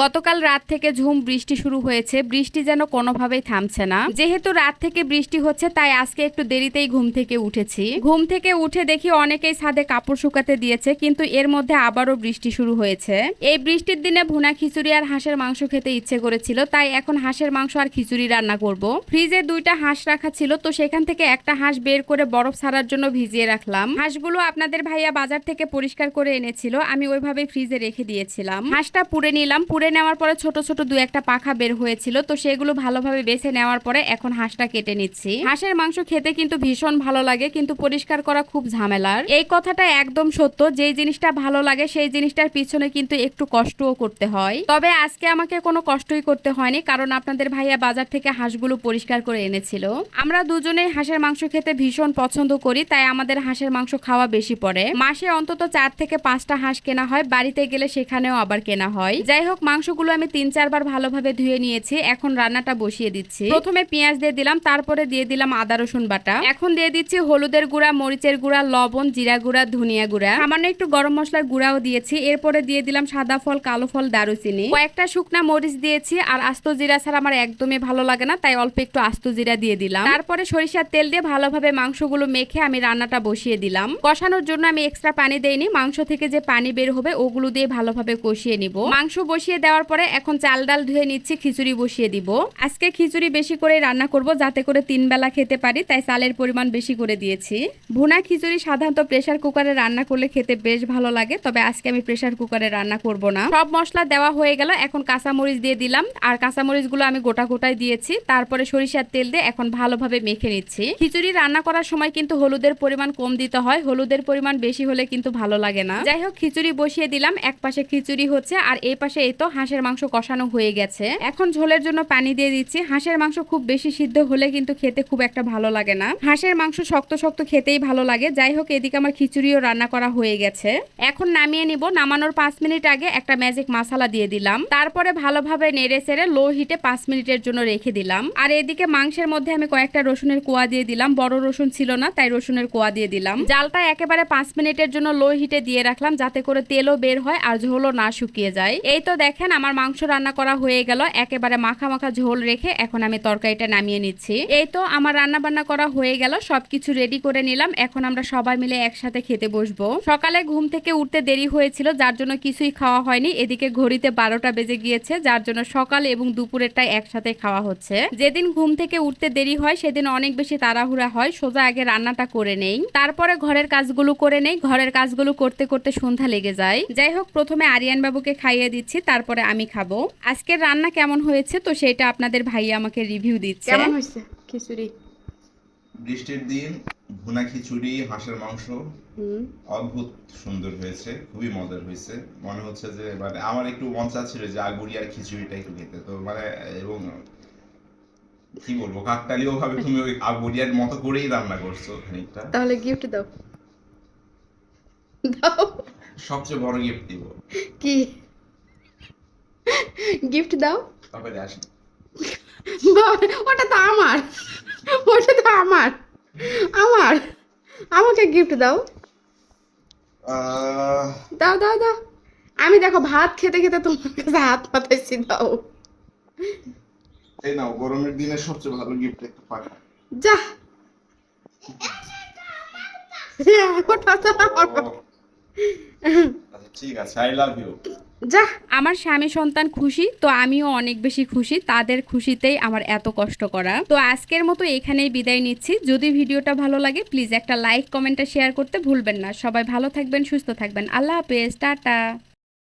গতকাল রাত থেকে ঝুম বৃষ্টি শুরু হয়েছে। বৃষ্টি যেন কোনোভাবেই থামছে না। যেহেতু রাত থেকে বৃষ্টি হচ্ছে, তাই আজকে একটু দেরিতেই ঘুম থেকে উঠেছি। ঘুম থেকে উঠে দেখি অনেকেই ছাদে কাপড় শুকাতে দিয়েছে, কিন্তু এর মধ্যে আবারও বৃষ্টি শুরু হয়েছে। এই বৃষ্টির দিনে ভুনা খিচুড়ি আর হাঁসের মাংস খেতে ইচ্ছে করেছিল, তাই এখন হাঁসের মাংস আর খিচুড়ি রান্না করব। ফ্রিজে দুইটা হাঁস রাখা ছিল, তো সেখান থেকে একটা হাঁস বের করে বরফ ছাড়ার জন্য ভিজিয়ে রাখলাম। হাঁসগুলো আপনাদের ভাইয়া বাজার থেকে পরিষ্কার করে এনেছিল, আমি ওইভাবে ফ্রিজে রেখে দিয়েছিলাম। হাঁসটা পুড়ে নিলাম পুড়ে নেওয়ার পরে ছোট ছোট দু একটা পাখা বের হয়েছিল, তো সেগুলো ভালোভাবে বেছে নেওয়ার পরে এখন হাঁসটা কেটে নিচ্ছি। হাঁসের মাংস খেতে কিন্তু ভীষণ ভালো লাগে, কিন্তু পরিষ্কার করা খুব ঝামেলার। এই কথাটা একদম সত্য, যেই জিনিসটা ভালো লাগে সেই জিনিসটার পিছনে কিন্তু একটু কষ্টও করতে হয়। তবে আজকে আমাকে কোনো কষ্টই করতে হয়নি, কারণ আপনাদের ভাইয়া বাজার থেকে হাঁসগুলো পরিষ্কার করে এনেছিল। আমরা দুজনেই হাঁসের মাংস খেতে ভীষণ পছন্দ করি, তাই আমাদের হাঁসের মাংস খাওয়া বেশি পড়ে। মাসে অন্তত চার থেকে পাঁচটা হাঁস কেনা হয়, বাড়িতে গেলে সেখানেও আবার কেনা হয়। যাই হোক মাংসগুলো আমি তিন, চারবার ভালোভাবে ধুয়ে নিয়েছি। এখন রান্নাটা বসিয়ে দিচ্ছি। প্রথমে পেঁয়াজ দিয়ে দিলাম, তারপরে দিয়ে দিলাম আদা, রসুন বাটা। এখন দিয়ে দিচ্ছি হলুদের গুঁড়া, মরিচের গুঁড়া, লবণ, জিরা গুঁড়া, ধনিয়া গুঁড়া। সামান্য একটু গরম মশলার গুঁড়াও দিয়েছি। এরপরে দিয়ে দিলাম সাদা ফল, কালো ফল, দারুচিনি। কয়েকটা শুকনা মরিচ দিয়েছি, আর আস্ত জিরা ছাড়া আমার একদমই ভালো লাগে না, তাই অল্প একটু আস্ত জিরা দিয়ে দিলাম। তারপরে সরিষার তেল দিয়ে ভালোভাবে মাংসগুলো মেখে আমি রান্নাটা বসিয়ে দিলাম। কষানোর জন্য আমি এক্সট্রা পানি দেইনি, মাংস থেকে যে পানি বের হবে ওগুলো দিয়ে ভালোভাবে কষিয়ে নিব। মাংস বসিয়ে দেওয়ার পরে এখন চাল ডাল ধুয়ে নিচ্ছি, খিচুড়ি বসিয়ে দিব। আজকে খিচুড়ি বেশি করে রান্না করব, যাতে করে তিন বেলা খেতে পারি, তাই চালের পরিমাণ বেশি করে দিয়েছি। ভুনা খিচুড়ি সাধারণত প্রেশার কুকারে রান্না করলে খেতে বেশ ভালো লাগে, তবে আজকে আমি প্রেশার কুকারে রান্না করব না। সব মশলা দেওয়া হয়ে গেল, এখন কাঁচামরিচ দিয়ে দিলাম, আর কাঁচামরিচগুলো আমি গোটা গোটায় দিয়েছি, তারপরে সরিষার তেল দিয়ে এখন ভালোভাবে মেখে নিচ্ছি। খিচুড়ি রান্না করার সময় কিন্তু হলুদের পরিমাণ কম দিতে হয়, হলুদের পরিমাণ বেশি হলে কিন্তু ভালো লাগে না। যাই হোক, খিচুড়ি বসিয়ে দিলাম এক পাশে খিচুড়ি হচ্ছে, আর এই পাশে এই তো হাঁসের মাংস কষানো হয়ে গেছে। এখন ঝোলের জন্য পানি দিয়ে দিচ্ছি। হাঁসের মাংস খুব বেশি সিদ্ধ হলে কিন্তু খেতে খুব একটা ভালো লাগে না। হাঁসের মাংস শক্ত শক্ত খেতেই ভালো লাগে। যাই হোক, এদিকে আমার খিচুড়িও রান্না করা হয়ে গেছে। এখন নামিয়ে নিব। নামানোর পাঁচ মিনিট আগে একটা ম্যাজিক মশলা দিয়ে দিলাম। তারপরে ভালোভাবে নেড়ে চেড়ে লো হিটে পাঁচ মিনিটের জন্য রেখে দিলাম। আর এদিকে মাংসের মধ্যে আমি কয়েকটা রসুনের কোয়া দিয়ে দিলাম। বড় রসুন ছিল না, তাই রসুনের কোয়া দিয়ে দিলাম। জালটা একেবারে পাঁচ মিনিটের জন্য লো হিটে দিয়ে রাখলাম, যাতে করে তেলও বের হয় আর ঝোলও না শুকিয়ে যায়। এই তো দেখেন আমার মাংস রান্না করা হয়ে গেল। একেবারে মাখা মাখা ঝোল রেখে এখন আমি তরকারিটা নামিয়ে নিচ্ছি। এই তো আমার রান্না বান্না করা হয়ে গেল, সবকিছু রেডি করে নিলাম। এখন আমরা সবাই মিলে একসাথে খেতে বসবো। সকালে ঘুম থেকে উঠতে দেরি হয়েছিল, যার জন্য কিছুই খাওয়া হয়নি। এদিকে ঘড়িতে বারোটা বেজে গিয়েছে, যার জন্য সকাল এবং দুপুরেরটাই একসাথে খাওয়া হচ্ছে। যেদিন ঘুম থেকে উঠতে দেরি হয়, সেদিন অনেক বেশি তাড়াহুড়া হয়, সোজা আগে রান্নাটা করে নেই। তারপরে ঘরের কাজগুলো করে নেই। ঘরের কাজগুলো করতে করতে সন্ধ্যা লেগে যায়। যাই হোক, প্রথমে আরিয়ান বাবুকে খাইয়ে দিচ্ছি, তারপরে আমি খাব। আজকের রান্না কেমন হয়েছে? তো সেটা আপনাদের ভাইয়া আমাকে রিভিউ দিচ্ছে। কেমন হয়েছে খিচুড়ি? বৃষ্টির দিন ভুনা খিচুড়ি হাঁসের মাংস অদ্ভুত সুন্দর হয়েছে খুবই মজার হয়েছে। মনে হচ্ছে যে মানে আমার একটু মন চাচ্ছিল যে আগুড়ি আর খিচুড়িটা একটু খেতে। তো মানে এবং কি বলব কাকতালীয় ভাবে তুমি ওই আগুড়িয়ার মতো করেই রান্না করছ খানিকটা। তাহলে গিফট দাও। দাও। সবচেয়ে বড় গিফট দিব। কি? গিফট দাও। ওটা তো আমার। ওটা তো আমার। আমার। আমাকে গিফট দাও। দাও দাও দাও। আমি দেখো ভাত খেতে খেতে তোমার কাছে হাত পাতাইছি দাও। এই নাও গরমের দিনে সবচেয়ে ভালো গিফট একটা পাখা। যা। হ্যাঁ, ওটা তো আমার। আচ্ছা ঠিক আছে আই লাভ ইউ যা। আমার স্বামী সন্তান খুশি, তো আমিও অনেক বেশি খুশি। তাদের খুশিতেই আমার এত কষ্ট করা। তো আজকের মতো এখানেই বিদায় নিচ্ছি। যদি ভিডিওটা ভালো লাগে প্লিজ একটা লাইক কমেন্টটা শেয়ার করতে ভুলবেন না। সবাই ভালো থাকবেন, সুস্থ থাকবেন। আল্লাহ হাফেজ, টাটা।